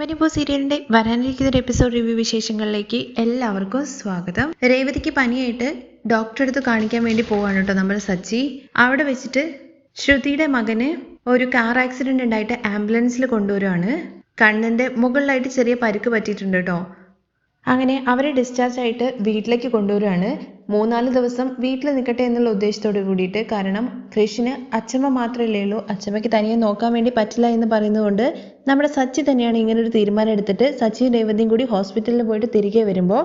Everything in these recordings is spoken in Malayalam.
പനിപ്പോ സീരിയലിന്റെ വരാനിരിക്കുന്ന ഒരു എപ്പിസോഡ് റിവ്യൂ വിശേഷങ്ങളിലേക്ക് എല്ലാവർക്കും സ്വാഗതം. രേവതിക്ക് പനിയായിട്ട് ഡോക്ടറെ അടുത്ത് കാണിക്കാൻ വേണ്ടി പോവാണ് കേട്ടോ നമ്മൾ സച്ചി. അവിടെ വെച്ചിട്ട് ശ്രുതിയുടെ മകന് ഒരു കാർ ആക്സിഡന്റ് ഉണ്ടായിട്ട് ആംബുലൻസിൽ കൊണ്ടുവരുവാണ്. കണ്ണിന്റെ മുകളിലായിട്ട് ചെറിയ പരിക്ക് പറ്റിയിട്ടുണ്ട് കേട്ടോ. അങ്ങനെ അവരെ ഡിസ്ചാർജ് ആയിട്ട് വീട്ടിലേക്ക് കൊണ്ടുവരികയാണ് മൂന്നാൽ ദിവസം വീട്ടിൽ നിൽക്കട്ടെ എന്നുള്ള ഉദ്ദേശത്തോട് കൂടിയിട്ട് കാരണം കൃഷിന് അച്ഛമ്മ മാത്രമല്ലേ ഉള്ളൂ അച്ഛമ്മയ്ക്ക് തനിയെ നോക്കാൻ വേണ്ടി പറ്റില്ല എന്ന് പറയുന്നതുകൊണ്ട് നമ്മുടെ സച്ചി തന്നെയാണ് ഇങ്ങനെ ഒരു തീരുമാനം എടുത്തിട്ട് സച്ചിയും രേവതിയും കൂടി ഹോസ്പിറ്റലിൽ പോയിട്ട് തിരികെ വരുമ്പോൾ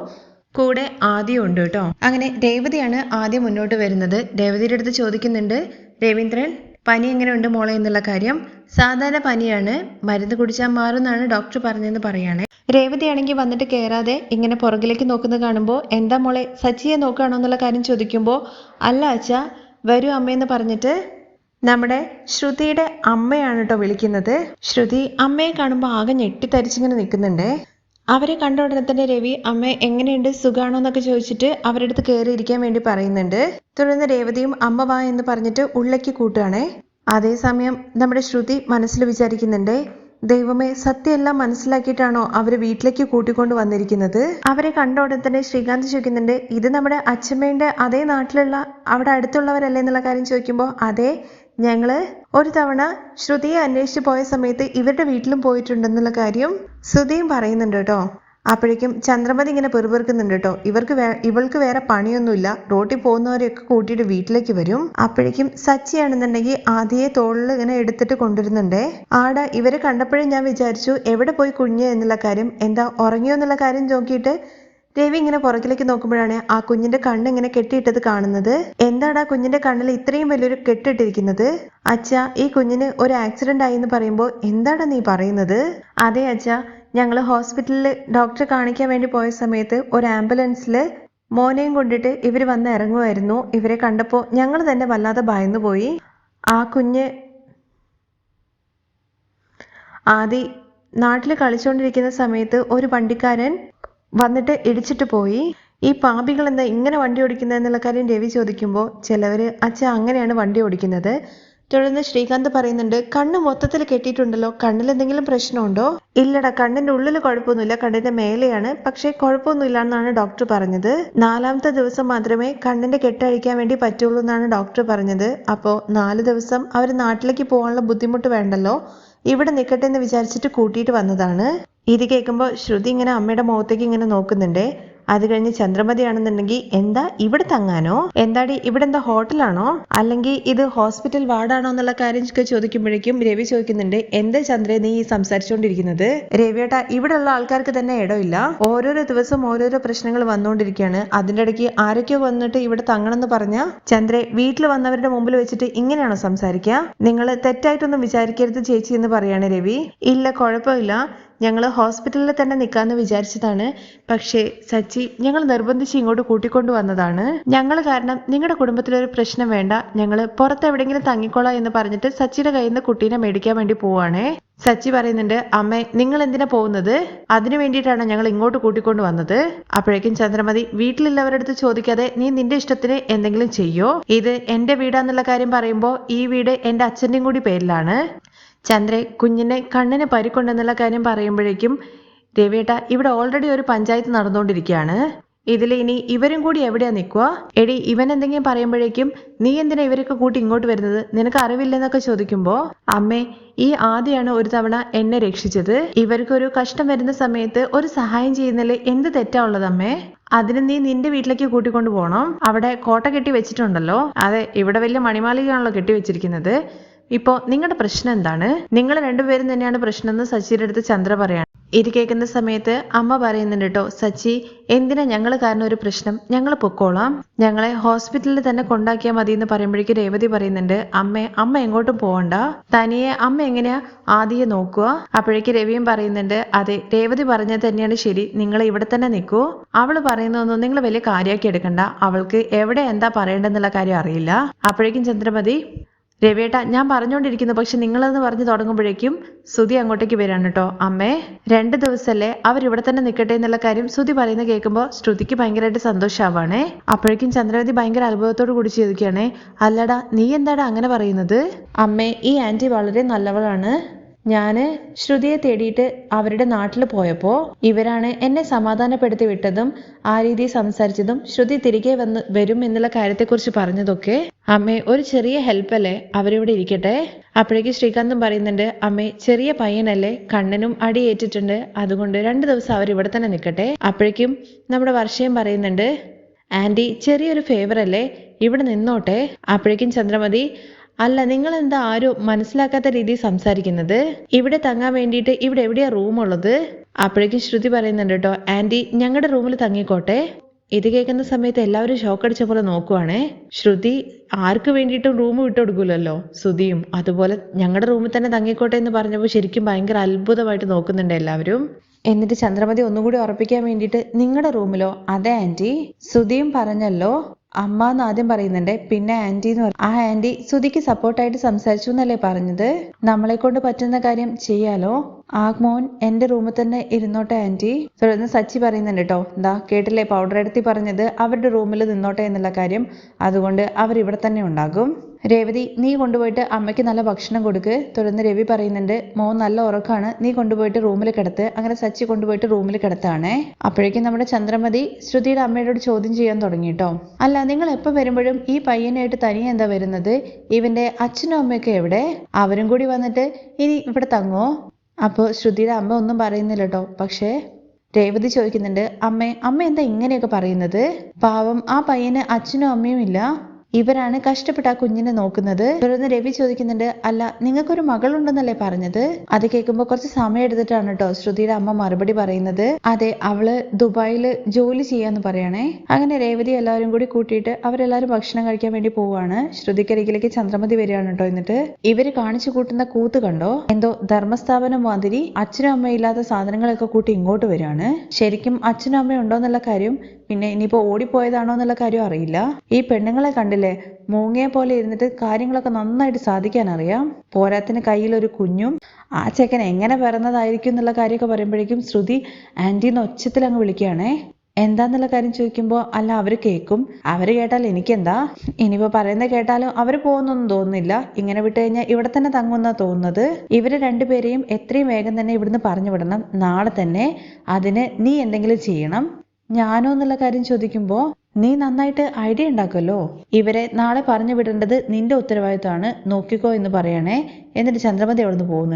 കൂടെ ആദ്യം ഉണ്ട് കേട്ടോ. അങ്ങനെ രേവതിയാണ് ആദ്യം മുന്നോട്ട് വരുന്നത്. രേവതിയുടെ അടുത്ത് ചോദിക്കുന്നുണ്ട് രവീന്ദ്രൻ പനി എങ്ങനെ ഉണ്ട് മോളെ? എന്നുള്ള കാര്യം. സാധാരണ പനിയാണ്. മരുന്ന് കുടിച്ചാൽ മാറുമെന്നാണ് ഡോക്ടർ പറഞ്ഞതെന്ന് പറയാണ് രേവതിയാണെങ്കിൽ വന്നിട്ട് കയറാതെ ഇങ്ങനെ പുറകിലേക്ക് നോക്കുന്നത് കാണുമ്പോൾ എന്താ മോളെ സച്ചിയെ നോക്കുകയാണോ എന്നുള്ള കാര്യം ചോദിക്കുമ്പോൾ അല്ല അച്ഛ വരൂ അമ്മയെന്ന് പറഞ്ഞിട്ട് നമ്മുടെ ശ്രുതിയുടെ അമ്മയാണ് കേട്ടോ വിളിക്കുന്നത്. ശ്രുതി അമ്മയെ കാണുമ്പോൾ ആകെ ഞെട്ടിത്തരിച്ചിങ്ങനെ നിൽക്കുന്നുണ്ട്. അവരെ കണ്ട ഉടനെ തന്നെ രവി അമ്മ എങ്ങനെയുണ്ട്? സുഖാണോ എന്നൊക്കെ ചോദിച്ചിട്ട് അവരുടെ അടുത്ത് കയറി ഇരിക്കാൻ വേണ്ടി പറയുന്നുണ്ട്. തുടർന്ന് രേവതിയും അമ്മ വാ എന്ന് പറഞ്ഞിട്ട് ഉള്ളക്ക് കൂട്ടുകയാണേ. അതേസമയം നമ്മുടെ ശ്രുതി മനസ്സിൽ വിചാരിക്കുന്നുണ്ട് ദൈവമേ സത്യമെല്ലാം മനസ്സിലാക്കിയിട്ടാണോ അവരെ വീട്ടിലേക്ക് കൂട്ടിക്കൊണ്ട് വന്നിരിക്കുന്നത്? അവരെ കണ്ട ഉടനെ തന്നെ ശ്രീകാന്ത് ചോദിക്കുന്നുണ്ട് ഇത് നമ്മുടെ അച്ഛമ്മയുടെ അതേ നാട്ടിലുള്ള അവിടെ അടുത്തുള്ളവരല്ലേ എന്നുള്ള കാര്യം ചോദിക്കുമ്പോൾ അതെ ഞങ്ങൾ ഒരു തവണ ശ്രുതിയെ അന്വേഷിച്ചു പോയ സമയത്ത് ഇവരുടെ വീട്ടിലും പോയിട്ടുണ്ടെന്നുള്ള കാര്യം ശ്രുതിയും പറയുന്നുണ്ട് കേട്ടോ. അപ്പോഴേക്കും ചന്ദ്രമതി ഇങ്ങനെ പെറുപെറുക്കുന്നുണ്ട് കേട്ടോ. ഇവർക്ക് വേ ഇവൾക്ക് വേറെ പണിയൊന്നുമില്ല. റോട്ടിൽ പോകുന്നവരെയൊക്കെ കൂട്ടിയിട്ട് വീട്ടിലേക്ക് വരും. അപ്പോഴേക്കും സച്ചിയാണെന്നുണ്ടെങ്കിൽ ആദ്യയെ തോളിൽ ഇങ്ങനെ എടുത്തിട്ട് കൊണ്ടുവരുന്നുണ്ടേ. ആട ഇവരെ കണ്ടപ്പോഴേ ഞാൻ വിചാരിച്ചു എവിടെ പോയി കുഞ്ഞ് എന്നുള്ള കാര്യം? എന്താ ഉറങ്ങിയോ എന്നുള്ള കാര്യം നോക്കിയിട്ട് രവി ഇങ്ങനെ പുറകിലേക്ക് നോക്കുമ്പോഴാണ് ആ കുഞ്ഞിന്റെ കണ്ണ് ഇങ്ങനെ കെട്ടിയിട്ടത് കാണുന്നത്. എന്താണ് ആ കുഞ്ഞിന്റെ കണ്ണിൽ ഇത്രയും വലിയൊരു കെട്ടിട്ടിരിക്കുന്നത്? അച്ഛ ഈ കുഞ്ഞിന് ഒരു ആക്സിഡന്റ് ആയി എന്ന് പറയുമ്പോൾ എന്താണ് നീ പറയുന്നത്? അതെ അച്ഛ ഞങ്ങൾ ഹോസ്പിറ്റലിൽ ഡോക്ടറെ കാണിക്കാൻ വേണ്ടി പോയ സമയത്ത് ഒരു ആംബുലൻസിൽ മോനെയും കൊണ്ടിട്ട് ഇവർ വന്ന് ഇറങ്ങുമായിരുന്നു ഇവരെ കണ്ടപ്പോൾ ഞങ്ങൾ തന്നെ വല്ലാതെ ഭയന്നു പോയി. ആ കുഞ്ഞ് ആദി നാട്ടിൽ കളിച്ചുകൊണ്ടിരിക്കുന്ന സമയത്ത് ഒരു വണ്ടിക്കാരൻ വന്നിട്ട് ഇടിച്ചിട്ട് പോയി. ഈ പാപികൾ എന്താ ഇങ്ങനെ വണ്ടി ഓടിക്കുന്നത് എന്നുള്ള കാര്യം രവി ചോദിക്കുമ്പോൾ ചിലവർ അച്ഛ അങ്ങനെയാണ് വണ്ടി ഓടിക്കുന്നത്. തുടർന്ന് ശ്രീകാന്ത് പറയുന്നുണ്ട് കണ്ണ് മൊത്തത്തിൽ കെട്ടിയിട്ടുണ്ടല്ലോ കണ്ണിൽ എന്തെങ്കിലും പ്രശ്നമുണ്ടോ? ഇല്ലടാ കണ്ണിന്റെ ഉള്ളിൽ കുഴപ്പമൊന്നുമില്ല കണ്ണിന്റെ മേലെയാണ് പക്ഷേ കുഴപ്പമൊന്നുമില്ല എന്നാണ് ഡോക്ടർ പറഞ്ഞത്. നാലാമത്തെ ദിവസം മാത്രമേ കണ്ണിന്റെ കെട്ടഴിക്കാൻ വേണ്ടി പറ്റുള്ളൂ എന്നാണ് ഡോക്ടർ പറഞ്ഞത്. അപ്പോ നാല് ദിവസം അവർ നാട്ടിലേക്ക് പോകാനുള്ള ബുദ്ധിമുട്ട് വേണ്ടല്ലോ? ഇവിടെ നിൽക്കട്ടെ എന്ന് വിചാരിച്ചിട്ട് കൂട്ടിയിട്ട് വന്നതാണ്. ഇത് കേൾക്കുമ്പോൾ ശ്രുതി ഇങ്ങനെ അമ്മയുടെ മുഖത്തേക്ക് ഇങ്ങനെ നോക്കുന്നുണ്ട്. അത് കഴിഞ്ഞ് ചന്ദ്രമതിയാണെന്നുണ്ടെങ്കിൽ എന്താ ഇവിടെ തങ്ങാനോ? എന്താടി ഇവിടെ എന്താ ഹോട്ടലാണോ? അല്ലെങ്കിൽ ഇത് ഹോസ്പിറ്റൽ വാർഡാണോ എന്നുള്ള കാര്യം ചോദിക്കുമ്പോഴേക്കും രവി ചോദിക്കുന്നുണ്ട് എന്താ ചന്ദ്ര നീ സംസാരിച്ചുകൊണ്ടിരിക്കുന്നത് രവിയേട്ടാ ഇവിടെ ഉള്ള ആൾക്കാർക്ക് തന്നെ ഇടമില്ല ഓരോരോ ദിവസം ഓരോരോ പ്രശ്നങ്ങൾ വന്നുകൊണ്ടിരിക്കുകയാണ്. അതിന്റെ ഇടയ്ക്ക് ആരൊക്കെയോ വന്നിട്ട് ഇവിടെ തങ്ങണം എന്ന് പറഞ്ഞ ചന്ദ്രെ വീട്ടിൽ വന്നവരുടെ മുമ്പിൽ വെച്ചിട്ട് ഇങ്ങനെയാണോ സംസാരിക്കുക? നിങ്ങൾ തെറ്റായിട്ടൊന്നും വിചാരിക്കരുത് ചേച്ചി എന്ന് പറയാണ് രവി. ഇല്ല കുഴപ്പമില്ല. ഞങ്ങൾ ഹോസ്പിറ്റലിൽ തന്നെ നിൽക്കാമെന്ന് വിചാരിച്ചതാണ്. പക്ഷേ സച്ചി ഞങ്ങൾ നിർബന്ധിച്ച് ഇങ്ങോട്ട് കൂട്ടിക്കൊണ്ടു വന്നതാണ്. ഞങ്ങൾ കാരണം നിങ്ങളുടെ കുടുംബത്തിലൊരു പ്രശ്നം വേണ്ട. ഞങ്ങൾ പുറത്ത് എവിടെയെങ്കിലും തങ്ങിക്കോളാം എന്ന് പറഞ്ഞിട്ട് സച്ചിയുടെ കയ്യിൽ നിന്ന് കുട്ടീനെ മേടിക്കാൻ വേണ്ടി പോവാണേ. സച്ചി പറയുന്നുണ്ട് അമ്മ നിങ്ങൾ എന്തിനാ പോകുന്നത് അതിനു വേണ്ടിയിട്ടാണ് ഞങ്ങൾ ഇങ്ങോട്ട് കൂട്ടിക്കൊണ്ട് വന്നത്. അപ്പോഴേക്കും ചന്ദ്രമതി വീട്ടിലുള്ളവരുടെ അടുത്ത് ചോദിക്കാതെ നീ നിന്റെ ഇഷ്ടത്തിന് എന്തെങ്കിലും ചെയ്യോ? ഇത് എന്റെ വീടാന്നുള്ള കാര്യം പറയുമ്പോൾ ഈ വീട് എന്റെ അച്ഛന്റെയും കൂടി പേരിലാണ്. ചന്ദ്രെ കുഞ്ഞിനെ കണ്ണിന് പരിക്കുണ്ടെന്നുള്ള കാര്യം പറയുമ്പോഴേക്കും രവിയേട്ട ഇവിടെ ഓൾറെഡി ഒരു പഞ്ചായത്ത് നടന്നുകൊണ്ടിരിക്കുകയാണ്. ഇതിൽ ഇനി ഇവരും കൂടി എവിടെയാ നിൽക്കുക? എടി ഇവൻ എന്തെങ്കിലും പറയുമ്പോഴേക്കും നീ എന്തിനാ ഇവരൊക്കെ കൂട്ടി ഇങ്ങോട്ട് വരുന്നത്? നിനക്ക് അറിവില്ലെന്നൊക്കെ ചോദിക്കുമ്പോൾ അമ്മേ ഈ ആദ്യമാണ് ഒരു തവണ എന്നെ രക്ഷിച്ചത്. ഇവർക്കൊരു കഷ്ടം വരുന്ന സമയത്ത് ഒരു സഹായം ചെയ്യുന്നതിൽ എന്ത് തെറ്റാ ഉള്ളത് അമ്മേ അതിന് നീ നിന്റെ വീട്ടിലേക്ക് കൂട്ടിക്കൊണ്ടു പോകണം അവിടെ കോട്ട കെട്ടി വെച്ചിട്ടുണ്ടല്ലോ. അതെ ഇവിടെ വലിയ മണിമാളികയാണല്ലോ കെട്ടി വെച്ചിരിക്കുന്നത്. ഇപ്പോൾ നിങ്ങളുടെ പ്രശ്നം എന്താണ്? നിങ്ങൾ രണ്ടുപേരും തന്നെയാണ് പ്രശ്നം എന്ന് സച്ചിയുടെ അടുത്ത് ചന്ദ്ര പറയാണ്. ഇത് കേൾക്കുന്ന സമയത്ത് അമ്മ പറയുന്നുണ്ട് കേട്ടോ സച്ചി എന്തിനാ ഞങ്ങൾ കാരണം ഒരു പ്രശ്നം? ഞങ്ങൾ പൊക്കോളാം. ഞങ്ങളെ ഹോസ്പിറ്റലിൽ തന്നെ കൊണ്ടാക്കിയാൽ മതി എന്ന് പറയുമ്പോഴേക്കും രേവതി പറയുന്നുണ്ട് അമ്മ അമ്മ എങ്ങോട്ടും പോകണ്ട തനിയെ അമ്മ എങ്ങനെയാ ആദ്യം നോക്കുക? അപ്പോഴേക്ക് രവിയും പറയുന്നുണ്ട് അതെ രേവതി പറഞ്ഞത് തന്നെയാണ് ശരി. നിങ്ങൾ ഇവിടെ തന്നെ നിൽക്കൂ അവൾ പറയുന്നതൊന്നും നിങ്ങൾ വലിയ കാര്യമാക്കി എടുക്കണ്ട. അവൾക്ക് എവിടെ എന്താ പറയേണ്ടെന്നുള്ള കാര്യം അറിയില്ല. അപ്പോഴേക്കും ചന്ദ്രമതി രവിയേട്ട ഞാൻ പറഞ്ഞുകൊണ്ടിരിക്കുന്നു. പക്ഷെ നിങ്ങളെന്ന് പറഞ്ഞു തുടങ്ങുമ്പോഴേക്കും സുതി അങ്ങോട്ടേക്ക് വരാണ് കേട്ടോ. അമ്മേ രണ്ട് ദിവസമല്ലേ അവരിവിടെ തന്നെ നിൽക്കട്ടെ എന്നുള്ള കാര്യം സുതി പറയുന്നത് കേൾക്കുമ്പോൾ ശ്രുതിക്ക് ഭയങ്കരമായിട്ട് സന്തോഷമാവാണേ. അപ്പോഴേക്കും ചന്ദ്രവതി ഭയങ്കര അത്ഭുതത്തോട് കൂടി ചോദിക്കുകയാണേ അല്ലടാ നീ എന്താടാ അങ്ങനെ പറയുന്നത്? അമ്മേ ഈ ആന്റി വളരെ നല്ലവളാണ്. ഞാൻ ശ്രുതിയെ തേടിയിട്ട് അവരുടെ നാട്ടിൽ പോയപ്പോൾ ഇവരാണ് എന്നെ സമാധാനപ്പെടുത്തി വിട്ടതും ആ രീതി സംസാരിച്ചതും ശ്രുതി തിരികെ വന്ന് വരും എന്നുള്ള കാര്യത്തെക്കുറിച്ച് പറഞ്ഞതൊക്കെ അമ്മേ ഒരു ചെറിയ ഹെൽപ്പ് അല്ലേ അവരിവിടെ ഇരിക്കട്ടെ? അപ്പോഴേക്ക് ശ്രീകാന്തും പറയുന്നുണ്ട് അമ്മേ ചെറിയ പയ്യനല്ലേ കണ്ണനും അടി ഏറ്റിട്ടുണ്ട് അതുകൊണ്ട് രണ്ട് ദിവസം അവർ ഇവിടെ തന്നെ നിൽക്കട്ടെ. അപ്പോഴേക്കും നമ്മുടെ വർഷയും പറയുന്നുണ്ട് ആന്റി ചെറിയൊരു ഫേവർ അല്ലേ? ഇവിടെ നിന്നോട്ടെ. അപ്പോഴേക്കും ചന്ദ്രമതി അല്ല നിങ്ങൾ എന്താ ആരും മനസ്സിലാക്കാത്ത രീതിയിൽ സംസാരിക്കുന്നത്? ഇവിടെ തങ്ങാൻ വേണ്ടിയിട്ട് ഇവിടെ എവിടെയാ റൂം ഉള്ളത് അപ്പോഴേക്കും ശ്രുതി പറയുന്നുണ്ട് കേട്ടോ ആന്റി ഞങ്ങളുടെ റൂമിൽ തങ്ങിക്കോട്ടെ. ഇത് കേൾക്കുന്ന സമയത്ത് എല്ലാവരും ഷോക്ക് അടിച്ച പോലെ നോക്കുവാണേ. ശ്രുതി ആർക്ക് വേണ്ടിയിട്ടും റൂം വിട്ടുകൊടുക്കൂലല്ലോ ശ്രുതിയും അതുപോലെ ഞങ്ങളുടെ റൂമിൽ തന്നെ തങ്ങിക്കോട്ടെ എന്ന് പറഞ്ഞപ്പോൾ ശരിക്കും ഭയങ്കര അത്ഭുതമായിട്ട് നോക്കുന്നുണ്ട് എല്ലാവരും. എന്നിട്ട് ചന്ദ്രമതി ഒന്നുകൂടി ഉറപ്പിക്കാൻ വേണ്ടിയിട്ട് നിങ്ങളുടെ റൂമിലോ? അതെ ആന്റി. ശ്രുതിയും പറഞ്ഞല്ലോ അമ്മ എന്ന് ആദ്യം പറയുന്നുണ്ട് പിന്നെ ആന്റി എന്ന് പറയും ആ ആന്റി സുധിക്ക് സപ്പോർട്ടായിട്ട് സംസാരിച്ചു എന്നല്ലേ പറഞ്ഞത്? നമ്മളെ കൊണ്ട് പറ്റുന്ന കാര്യം ചെയ്യാലോ? ആഗ്മോൻ മോൻ എന്റെ റൂമിൽ തന്നെ ഇരുന്നോട്ടെ ആന്റി. തുടർന്ന് സച്ചി പറയുന്നുണ്ട് കേട്ടോ എന്താ കേട്ടില്ലേ? പൗഡർ എടുത്തി പറഞ്ഞത് അവരുടെ റൂമിൽ നിന്നോട്ടെ എന്നുള്ള കാര്യം. അതുകൊണ്ട് അവർ ഇവിടെ തന്നെ ഉണ്ടാകും. രേവതി നീ കൊണ്ടുപോയിട്ട് അമ്മയ്ക്ക് നല്ല ഭക്ഷണം കൊടുക്ക് തുടർന്ന് രവി പറയുന്നുണ്ട് മോൻ നല്ല ഉറക്കാണ് നീ കൊണ്ടുപോയിട്ട് റൂമിൽ കിടത്ത് അങ്ങനെ സച്ചി കൊണ്ടുപോയിട്ട് റൂമിൽ കിടത്താണേ. അപ്പോഴേക്കും നമ്മുടെ ചന്ദ്രമതി ശ്രുതിയുടെ അമ്മയോട് ചോദ്യം ചെയ്യാൻ തുടങ്ങി കേട്ടോ അല്ല നിങ്ങൾ എപ്പോൾ വരുമ്പോഴും ഈ പയ്യനായിട്ട് തനിയെ എന്താ വരുന്നത്? ഇവന്റെ അച്ഛനും അമ്മയൊക്കെ എവിടെ? അവരും കൂടി വന്നിട്ട് ഇനി ഇവിടെ തങ്ങോ അപ്പോൾ ശ്രുതിയുടെ അമ്മ ഒന്നും പറയുന്നില്ല കേട്ടോ പക്ഷേ രേവതി ചോദിക്കുന്നുണ്ട് അമ്മേ അമ്മ എന്താ ഇങ്ങനെയൊക്കെ പറയുന്നത്? പാവം ആ പയ്യന് അച്ഛനും അമ്മയും ഇല്ല? ഇവരാണ് കഷ്ടപ്പെട്ട് ആ കുഞ്ഞിനെ നോക്കുന്നത്. തുടർന്ന് രവി ചോദിക്കുന്നുണ്ട് അല്ല നിങ്ങൾക്കൊരു മകളുണ്ടെന്നല്ലേ പറഞ്ഞത്? അത് കേൾക്കുമ്പോൾ കുറച്ച് സമയം എടുത്തിട്ടാണ് കേട്ടോ ശ്രുതിയുടെ അമ്മ മറുപടി പറയുന്നത്. അതെ അവൾ ദുബായിൽ ജോലി ചെയ്യാന്ന് പറയണേ. അങ്ങനെ രേവതി എല്ലാവരും കൂടി കൂട്ടിയിട്ട് അവരെല്ലാവരും ഭക്ഷണം കഴിക്കാൻ വേണ്ടി പോവാണ്. ശ്രുതിക്കരികിലേക്ക് ചന്ദ്രമതി വരികയാണ് കേട്ടോ എന്നിട്ട്. ഇവർ കാണിച്ചു കൂട്ടുന്ന കൂത്ത് കണ്ടോ? എന്തോ ധർമ്മസ്ഥാപനം മാതിരി അച്ഛനും അമ്മയും ഇല്ലാത്ത സാധനങ്ങളൊക്കെ കൂട്ടി ഇങ്ങോട്ട് വരികയാണ്. ശരിക്കും അച്ഛനും അമ്മയും ഉണ്ടോ എന്നുള്ള കാര്യം പിന്നെ ഇനിയിപ്പോ ഓടിപ്പോയതാണോ എന്നുള്ള കാര്യം അറിയില്ല. ഈ പെണ്ണുങ്ങളെ കണ്ടില്ലേ? മൂങ്ങയെ പോലെ ഇരുന്നിട്ട് കാര്യങ്ങളൊക്കെ നന്നായിട്ട് സാധിക്കാൻ അറിയാം പോരാത്തിന് കയ്യിൽ ഒരു കുഞ്ഞും ആ ചെക്കൻ എങ്ങനെ പിറന്നതായിരിക്കും എന്നുള്ള കാര്യമൊക്കെ പറയുമ്പോഴേക്കും ശ്രുതി ആന്റിന്ന് ഒച്ചത്തിൽ അങ്ങ് വിളിക്കുകയാണേ. എന്താന്നുള്ള കാര്യം ചോദിക്കുമ്പോൾ അല്ല അവർ കേൾക്കും അവർ കേട്ടാൽ എനിക്കെന്താ? ഇനിയിപ്പോൾ പറയുന്നത് കേട്ടാലും? അവർ പോകുന്നൊന്നും തോന്നുന്നില്ല. ഇങ്ങനെ വിട്ട് കഴിഞ്ഞാൽ ഇവിടെ തന്നെ തങ്ങുന്നാ തോന്നുന്നത്. ഇവർ രണ്ടുപേരെയും എത്രയും വേഗം തന്നെ ഇവിടുന്ന് പറഞ്ഞു വിടണം. നാളെ തന്നെ അതിന് നീ എന്തെങ്കിലും ചെയ്യണം. ഞാനോ എന്നുള്ള കാര്യം ചോദിക്കുമ്പോൾ നീ നന്നായിട്ട് ഐഡിയ ഉണ്ടാക്കുമല്ലോ ഇവരെ നാളെ പറഞ്ഞു വിടേണ്ടത് നിന്റെ ഉത്തരവാദിത്തമാണ് നോക്കിക്കോ എന്ന് പറയണേ. എന്നിട്ട് ചന്ദ്രമതി അവിടുന്ന് പോകുന്നു.